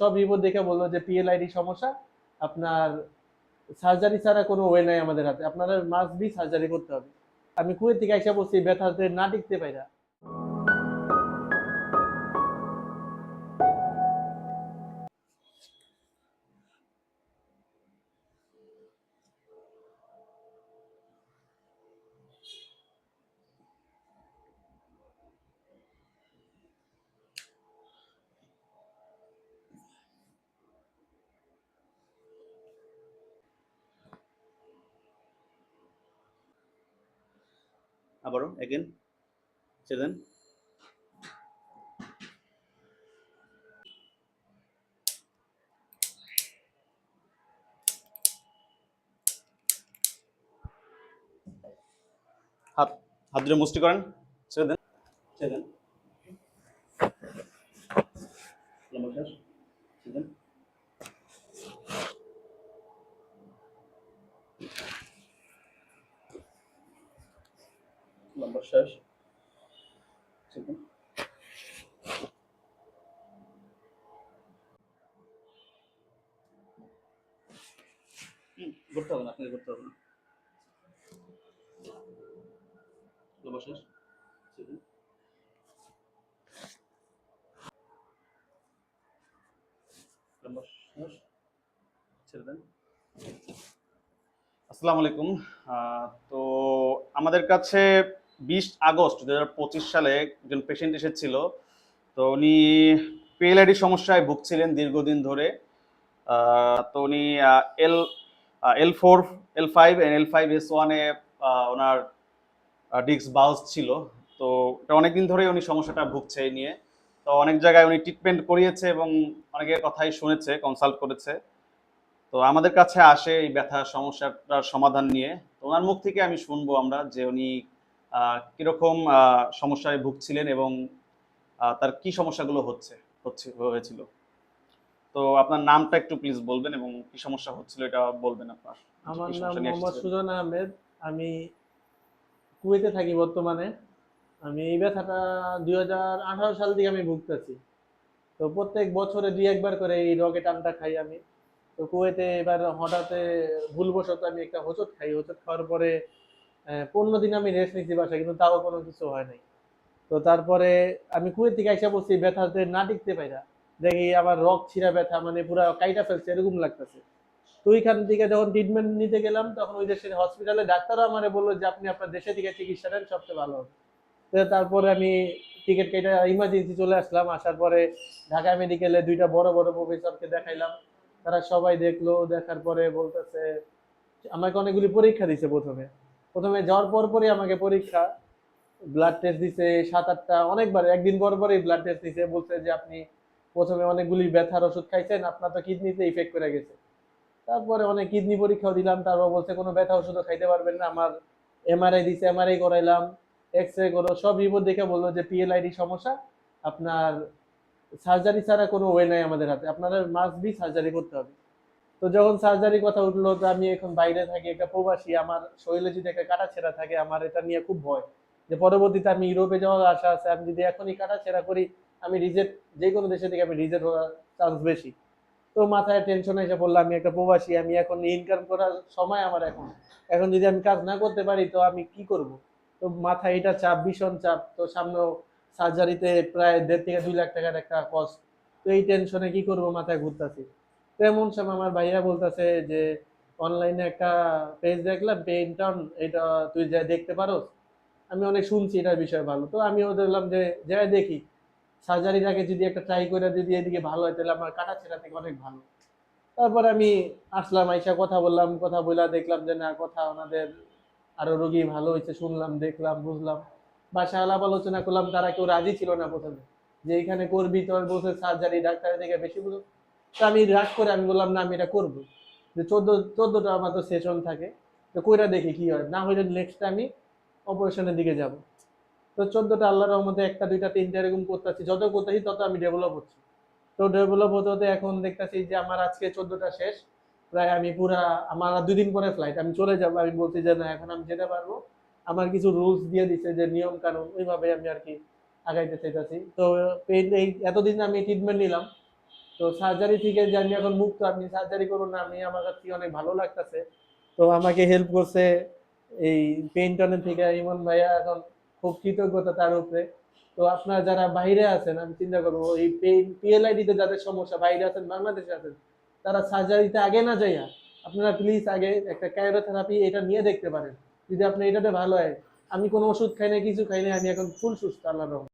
সব রিপোর্ট দেখে বলল যে পিএলআইডি সমস্যা, আপনার সার্জারি ছাড়া কোনো ওয়ে নাই আমাদের হাতে। আপনারা মাস্ট বি সার্জারি করতে হবে। আমি কুয়ের থেকে এসে বলছি, ব্যথাতে না টিকতে পাই না আবারও এগেন ছেড়ে দেন হাত হাত ধরে মুষ্টি করেন ছেড়ে দেন ছেড়ে দেন শ্বাস ছেড়ে দেন লম্বা শ্বাস ছেড়ে দেন হুম, করতে হবে না, আপনাকে করতে হবে না। আসসালামু আলাইকুম। তো আমাদের কাছে বিশ আগস্ট দুহাজার পঁচিশ সালে একজন পেশেন্ট এসেছিল। তো উনি পিএলআইডি সমস্যায় ভুগছিলেন দীর্ঘদিন ধরে। তো উনি L L four L five L five S ওয়ানে ওনার ডিস্ক বাউস ছিল। তো এটা অনেকদিন ধরেই উনি সমস্যাটা ভুগছে এই নিয়ে। তো অনেক জায়গায় উনি ট্রিটমেন্ট করিয়েছে এবং অনেকের কথাই শুনেছে কনসাল্ট করেছে। তো আমাদের কাছে আসে এই ব্যথা সমস্যাটার সমাধান নিয়ে। তো ওনার মুখ থেকে আমি শুনব আমরা যে উনি কীরকম সমস্যায় ভুগছিলেন এবং তার কি সমস্যাগুলো হচ্ছে হচ্ছে, হয়েছিল। তো আপনার নামটা একটু প্লিজ বলবেন এবং কি সমস্যা হচ্ছিল এটা বলবেন আপনার। আমার নাম মোহাম্মদ সুজন আহমেদ। আমি কুয়েতে থাকি বর্তমানে। আমি এই ব্যথাটা দুই সাল থেকে আমি ভুগতেছি। তো প্রত্যেক বছরে দুই একবার করে এই রগে টানটা খাই আমি। তো কুয়েতে এবার হঠাৎ ভুলবশত আমি একটা হোঁচট খাই। হোঁচট খাওয়ার পরে পনেরো দিন আমি রেস্ট নিচ্ছি বাসায় কিন্তু তাও কোনো কিছু হয় নাই। তো তারপরে আমি কুয়েত থেকে আইসা বলছি ব্যথাতে না টিকতে পাই না দেখি আমার রক ছিঁড়া ব্যথা মানে পুরো কাইটা ফেলছে, এরকম লাগতেছে। তো ওইখান থেকে যখন ট্রিটমেন্ট নিতে গেলাম, তখন ওই দেশের হসপিটালে ডাক্তারও আমারে বলল যে, আপনি আপনার দেশে থেকে চিকিৎসা নেন, সবচেয়ে ভালো হবে। তারপরে আমি টিকিট কেটে ইমার্জেন্সি চলে আসলাম। আসার পরে ঢাকা মেডিকেলে দুইটা বড় বড় প্রফেসরকে দেখাইলাম। তারা সবাই দেখল, দেখার পরে বলতেছে, আমাকে অনেকগুলি পরীক্ষা দিছে প্রথমে। প্রথমে যাওয়ার পর পরই আমাকে পরীক্ষা ব্লাড টেস্ট দিছে সাত, আটটা, অনেকবার, একদিন পর পরই ব্লাড টেস্ট দিছে, বলছে যে, আপনি প্রথমে অনেকগুলি ব্যথার ওষুধ খাইছেন, আপনার তো কিডনিতে ইফেক্ট করে গেছে। তারপরে অনেক কিডনি পরীক্ষাও দিলাম, তারপর বলছে কোনো ব্যথা ওষুধও খাইতে পারবেন না, আমার এমআরআই দিছে এমআরআই করাইলাম এক্স রে করো, সব রিপোর্ট দেখে বলল যে পিএলআইডি সমস্যা, আপনার সার্জারি ছাড়া কোনো ওয়ে নাই আমাদের হাতে, আপনারা মাস্ট বি সার্জারি করতে হবে। তো যখন সার্জারি কথা উঠল তো আমি এখন বাইরে থাকি, একটা প্রবাসী, আমার শরীরে যদি একটা কাটা ছেঁড়া থাকে, আমার এটা নিয়ে খুব ভয়। যে পরবর্তীতে আমি ইউরোপে যাওয়ার আশা আছে, আমি যদি এখনই কাটা ছেঁড়া করি আমি রিজেক্ট যে কোনো দেশে থেকে আমি রিজেক্ট হওয়ার চান্স বেশি। তো মাথায় টেনশন এসে পড়ল, আমি একটা প্রবাসী, আমি এখন ইনকাম করার সময় আমার এখন। এখন যদি আমি কাজ না করতে পারি, তো আমি কি করব? তো মাথায় এটা চাপ, ভীষণ চাপ। তো সামনে সার্জারিতে প্রায় দেড় থেকে দুই লাখ টাকার একটা কস্ট তো এই টেনশনে কি করব মাথায় ঘুরতাছি? তো এমন সময় আমার ভাইয়া বলতেছে যে অনলাইনে একটা পেজ দেখলাম পে টাউন এটা তুই যা দেখতে পারোস? আমি অনেক শুনছি এটার বিষয়ে ভালো। তো আমিও দেখলাম যে, যাই দেখি। সার্জারির আগে যদি একটা ট্রাই করে যদি এদিকে ভালো হয়, তাহলে আমার কাটা ছেঁড়া থেকে অনেক ভালো। তারপর আমি আসলাম, আইসা কথা বললাম, কথা বলে দেখলাম যে না, কথা ওনাদের আরও রোগী ভালো হয়েছে, শুনলাম, দেখলাম, বুঝলাম। বাসায় আলাপ আলোচনা করলাম, তারা কেউ রাজি ছিল না প্রথমে। যে এখানে করবি, তোর বসে সার্জারি ডাক্তারের থেকে বেশি বুঝো। তো আমি রাগ করে আমি বললাম, না, আমি এটা করব। যে চোদ্দ, চোদ্দটা আমার তো সেশন থাকে। তো কইরা দেখি কি হয়। না হইলে নেক্সট আমি অপারেশনের দিকে যাব। তো চোদ্দটা আল্লাহর রহমতে একটা, দুইটা, তিনটা এরকম করতেছি। যত করতেছি তত আমি ডেভেলপ হচ্ছি। তো ডেভেলপ হতে হতে এখন দেখতেছি যে আমার আজকে চোদ্দটা শেষ। প্রায় আমি পুরা, আমার দুদিন পরে ফ্লাইট আমি চলে যাব, আমি বলছি যে না, এখন আমি যেতে পারব। আমার কিছু রুলস দিয়ে দিছে যে নিয়ম কানুন ওইভাবে আমি আর কি আগাইতে চাইতেছি। তো পেইন এই এতদিন আমি ট্রিটমেন্ট নিলাম। তো সার্জারি থেকে যে আমি এখন মুক্ত, আপনি সার্জারি করুন না, আমি আমার কাছে অনেক ভালো লাগতেছে। তো আমাকে হেল্প করছে এই পেইন্টনের থেকে ইমন ভাইয়া এখন খুব কৃতজ্ঞতা তার উপরে তো আপনারা যারা বাইরে আছেন, আমি চিন্তা করব এই পিএলআইডিতে যাদের সমস্যা, বাইরে আছেন, বাংলাদেশে আছেন, তারা সার্জারিতে আগে না যাইয়া, আপনারা প্লিজ আগে একটা ক্যারোথেরাপি এটা নিয়ে দেখতে পারেন যদি আপনি এটাতে ভালো হয়, আমি কোনো ওষুধ খাই না কিছু খাই না আমি এখন ফুল সুস্থ আল্লাহ।